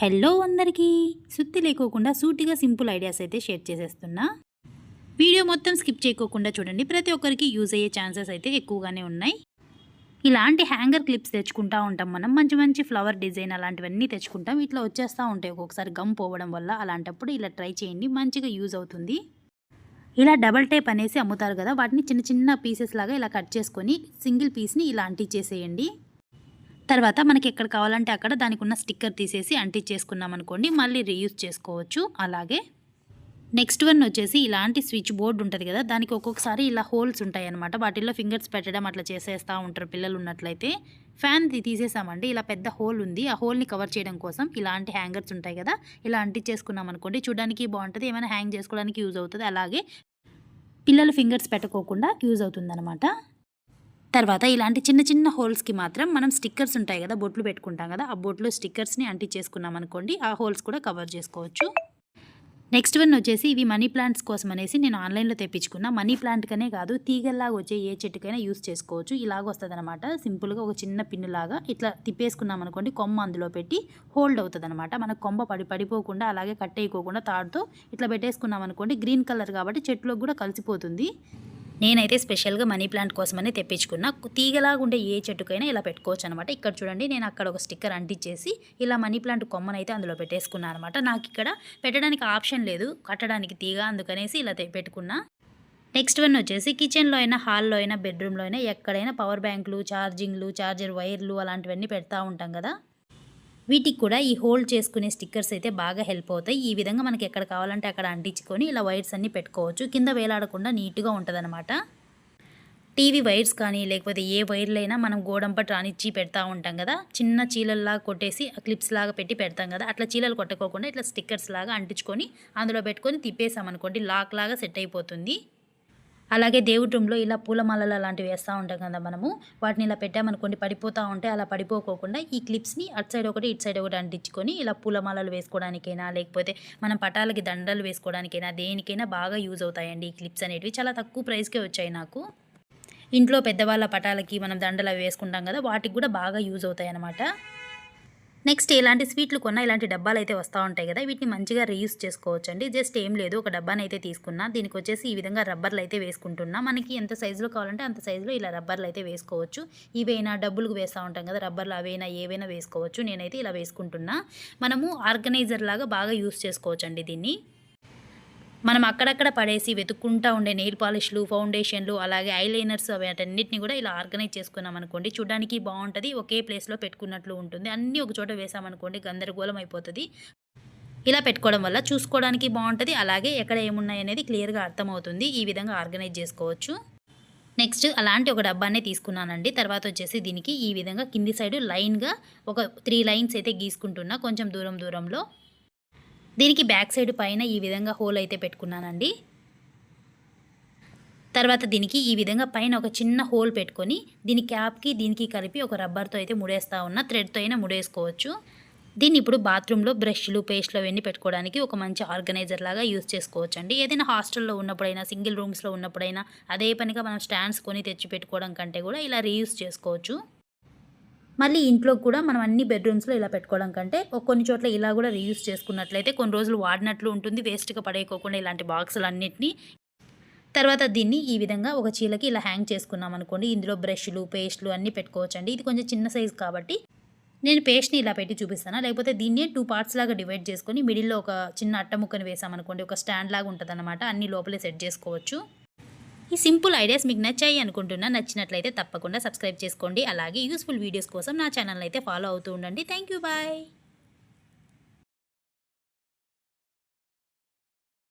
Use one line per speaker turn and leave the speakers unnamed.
Hello అందరికీ. సుత్తి లేకోకుండా సూటిగా సింపుల్ ఐడియాస్ అయితే షేర్ చేసేస్తున్నా. వీడియో మొత్తం స్కిప్ చేయకోకుండా చూడండి. ప్రతి ఒక్కరికి యూజ్ అయ్యే ఛాన్సెస్ అయితే ఎక్కువగానే ఉన్నాయి. ఇలాంటి హ్యాంగర్ క్లిప్స్ తెచ్చుకుంటా ఉంటాం మనం. మంచి మంచి ఫ్లవర్ డిజైన్ అలాంటివన్నీ తెచ్చుకుంటాం. ఇట్లా వచ్చేస్తూ ఉంటాయి ఒక్కొక్కసారి గమ్ పోవడం వల్ల. అలాంటప్పుడు ఇలా ట్రై చేయండి. మంచిగా యూజ్ అవుతుంది. ఇలా డబల్ టేప్ అనేసి అమ్ముతారు కదా. వాటిని చిన్న చిన్న పీసెస్ లాగా ఇలా కట్ చేసుకొని సింగిల్ పీస్ని ఇలా అంటించేసేయండి తర్వాత మనకి ఎక్కడ కావాలంటే అక్కడ దానికి ఉన్న స్టిక్కర్ తీసేసి అంటించేసుకున్నాం అనుకోండి మళ్ళీ రీయూజ్ చేసుకోవచ్చు. అలాగే నెక్స్ట్ వన్ వచ్చేసి ఇలాంటి స్విచ్ బోర్డు ఉంటుంది కదా దానికి ఒక్కొక్కసారి ఇలా హోల్స్ ఉంటాయి అనమాట వాటిల్లో ఫింగర్స్ పెట్టడం అట్లా చేసేస్తూ ఉంటారు పిల్లలు ఉన్నట్లయితే. ఫ్యాన్ తీసేసామండి ఇలా పెద్ద హోల్ ఉంది. ఆ హోల్ని కవర్ చేయడం కోసం ఇలాంటి హ్యాంగర్స్ ఉంటాయి కదా ఇలా అంటించేసుకున్నాం అనుకోండి చూడడానికి బాగుంటుంది ఏమైనా హ్యాంగ్ చేసుకోవడానికి యూజ్ అవుతుంది. అలాగే పిల్లలు ఫింగర్స్ పెట్టుకోకుండా యూజ్ అవుతుంది తర్వాత ఇలాంటి చిన్న చిన్న హోల్స్కి మాత్రం మనం స్టిక్కర్స్ ఉంటాయి కదా బొట్లు పెట్టుకుంటాం కదా ఆ బొట్లు స్టిక్కర్స్ని అంటించేసుకున్నాం అనుకోండి ఆ హోల్స్ కూడా కవర్ చేసుకోవచ్చు. నెక్స్ట్ వన్ వచ్చేసి ఇవి మనీ ప్లాంట్స్ కోసం అనేసి నేను ఆన్లైన్లో తెప్పించుకున్న. మనీ ప్లాంట్కనే కాదు తీగల్లాగా వచ్చే ఏ చెట్టుకైనా యూస్ చేసుకోవచ్చు. ఇలాగ వస్తుంది అనమాట సింపుల్గా ఒక చిన్న పిన్నులాగా ఇట్లా తిప్పేసుకున్నాం అనుకోండి కొమ్మ అందులో పెట్టి హోల్డ్ అవుతుంది అనమాట మనకు కొమ్మ పడి పడిపోకుండా అలాగే కట్టేయకోకుండా తాడుతో ఇట్లా పెట్టేసుకున్నాం అనుకోండి గ్రీన్ కలర్ కాబట్టి చెట్టులోకి కూడా కలిసిపోతుంది. నేనైతే స్పెషల్గా మనీ ప్లాంట్ కోసమని తెప్పించుకున్నా. తీగలాగా ఉండే ఏ చెట్టుకైనా ఇలా పెట్టుకోవచ్చు అనమాట ఇక్కడ చూడండి నేను అక్కడ ఒక స్టిక్కర్ అంటించేసి ఇలా మనీ ప్లాంట్ కొమ్మనైతే అందులో పెట్టేసుకున్నాను అనమాట. నాకు ఇక్కడ పెట్టడానికి ఆప్షన్ లేదు. కట్టడానికి తీగ అందుకనేసి ఇలా పెట్టుకున్నా. నెక్స్ట్ వన్ వచ్చేసి కిచెన్లో అయినా హాల్లో అయినా బెడ్రూమ్లో అయినా ఎక్కడైనా పవర్ బ్యాంకులు ఛార్జింగ్లు ఛార్జర్ వైర్లు అలాంటివన్నీ పెడతా ఉంటాం కదా. వీటికి కూడా ఈ హోల్డ్ చేసుకునే స్టిక్కర్స్ అయితే బాగా హెల్ప్ అవుతాయి. ఈ విధంగా మనకి ఎక్కడ కావాలంటే అక్కడ అంటించుకొని ఇలా వైర్స్ అన్నీ పెట్టుకోవచ్చు. కింద వేలాడకుండా నీట్గా ఉంటుందన్నమాట. టీవీ వైర్స్ కానీ లేకపోతే ఏ వైర్లైనా మనం గోడంపట్ రానిచ్చి పెడతా ఉంటాం కదా. చిన్న చీలల్లాగా కొట్టేసి క్లిప్స్ లాగా పెట్టి పెడతాం కదా. అట్లా చీలలు కొట్టుకోకుండా ఇట్లా స్టిక్కర్స్ లాగా అంటించుకొని అందులో పెట్టుకొని తిప్పేసామనుకోండి లాక్ లాగా సెట్ అయిపోతుంది. అలాగే దేవుడి రూమ్లో ఇలా పూలమాలలు అలాంటివి వేస్తూ ఉంటాం కదా మనము. వాటిని ఇలా పెట్టామనుకోండి పడిపోతూ ఉంటే అలా పడిపోకోకుండా ఈ క్లిప్స్ని అటు సైడ్ ఒకటి ఇటు సైడ్ ఒకటి అంటించుకొని ఇలా పూలమాలలు వేసుకోవడానికైనా లేకపోతే మనం పటాలకి దండలు వేసుకోవడానికైనా దేనికైనా బాగా యూజ్ అవుతాయండి ఈ క్లిప్స్ అనేటివి. చాలా తక్కువ ప్రైస్కే వచ్చాయి నాకు. ఇంట్లో పెద్దవాళ్ళ పటాలకి మనం దండలు అవి వేసుకుంటాం కదా వాటికి కూడా బాగా యూజ్ అవుతాయి అన్నమాట నెక్స్ట్ ఇలాంటి స్వీట్లు కొన్నా ఇలాంటి డబ్బాలు అయితే వస్తూ ఉంటాయి కదా వీటిని మంచిగా రీయూస్ చేసుకోవచ్చు అండి జస్ట్ ఏం లేదు ఒక డబ్బాని అయితే తీసుకున్నా. దీనికి వచ్చేసి ఈ విధంగా రబ్బర్లు అయితే వేసుకుంటున్నా. మనకి ఎంత సైజులో కావాలంటే అంత సైజులో ఇలా రబ్బర్లు అయితే వేసుకోవచ్చు. ఇవైనా డబ్బులకు వేస్తూ ఉంటాం కదా రబ్బర్లు అవైనా ఏవైనా వేసుకోవచ్చు. నేనైతే ఇలా వేసుకుంటున్నా. మనము ఆర్గనైజర్ లాగా బాగా యూస్ చేసుకోవచ్చు అండి దీన్ని. మనం అక్కడక్కడ పడేసి వెతుక్కుంటూ ఉండే నెయిల్ పాలిష్లు ఫౌండేషన్లు అలాగే ఐలైనర్స్ వాటన్నిటిని కూడా ఇలా ఆర్గనైజ్ చేసుకున్నాం అనుకోండి. చూడడానికి బాగుంటుంది ఒకే ప్లేస్లో పెట్టుకున్నట్లు ఉంటుంది. అన్నీ ఒక చోట వేసామనుకోండి గందరగోళం అయిపోతుంది. ఇలా పెట్టుకోవడం వల్ల చూసుకోవడానికి బాగుంటుంది అలాగే ఎక్కడ ఏమున్నాయి అనేది క్లియర్గా అర్థమవుతుంది. ఈ విధంగా ఆర్గనైజ్ చేసుకోవచ్చు. నెక్స్ట్ అలాంటి ఒక డబ్బానే తీసుకున్నానండి. తర్వాత వచ్చేసి దీనికి ఈ విధంగా కింది సైడ్ లైన్గా ఒక త్రీ లైన్స్ అయితే గీసుకుంటున్నా కొంచెం దూరం దూరంలో. దీనికి బ్యాక్ సైడ్ పైన ఈ విధంగా హోల్ అయితే పెట్టుకున్నానండి. తర్వాత దీనికి ఈ విధంగా పైన ఒక చిన్న హోల్ పెట్టుకొని దీని క్యాప్కి దీనికి కలిపి ఒక రబ్బర్తో అయితే ముడేస్తూ ఉన్న థ్రెడ్తో అయినా ముడేసుకోవచ్చు. దీన్ని ఇప్పుడు బాత్రూంలో బ్రష్లు పేస్ట్లు అవన్నీ పెట్టుకోవడానికి ఒక మంచి ఆర్గనైజర్ లాగా యూజ్ చేసుకోవచ్చు అండి ఏదైనా హాస్టల్లో ఉన్నప్పుడైనా సింగిల్ రూమ్స్లో ఉన్నప్పుడైనా అదే పనిగా మనం స్టాండ్స్ కొని తెచ్చి పెట్టుకోవడం కంటే కూడా ఇలా రీయూస్ చేసుకోవచ్చు. మళ్ళీ ఇంట్లో కూడా మనం అన్ని బెడ్రూమ్స్లో ఇలా పెట్టుకోవడం కంటే కొన్ని చోట్ల ఇలా కూడా రీయూస్ చేసుకున్నట్లయితే కొన్ని రోజులు వాడినట్లు ఉంటుంది వేస్ట్గా పడేయకోకుండా ఇలాంటి బాక్సులు అన్నింటినీ తర్వాత దీన్ని ఈ విధంగా ఒక చీలకి ఇలా హ్యాంగ్ చేసుకున్నాం అనుకోండి. ఇందులో బ్రష్లు పేస్ట్లు అన్నీ పెట్టుకోవచ్చండి. ఇది కొంచెం చిన్న సైజు కాబట్టి నేను పేస్ట్ని ఇలా పెట్టి చూపిస్తాను? లేకపోతే దీన్ని టూ పార్ట్స్ లాగా డివైడ్ చేసుకొని మిడిల్లో ఒక చిన్న అట్ట ముక్కని వేసామనుకోండి. ఒక స్టాండ్ లాగా ఉంటుంది అన్ని లోపలే సెట్ చేసుకోవచ్చు. ఈ సింపుల్ ఐడియాస్ మీకు నచ్చాయి అనుకుంటున్నా నచ్చినట్లయితే తప్పకుండా సబ్స్క్రైబ్ చేసుకోండి. అలాగే యూస్ఫుల్ వీడియోస్ కోసం నా ఛానల్ అయితే ఫాలో అవుతూ ఉండండి. Thank you bye.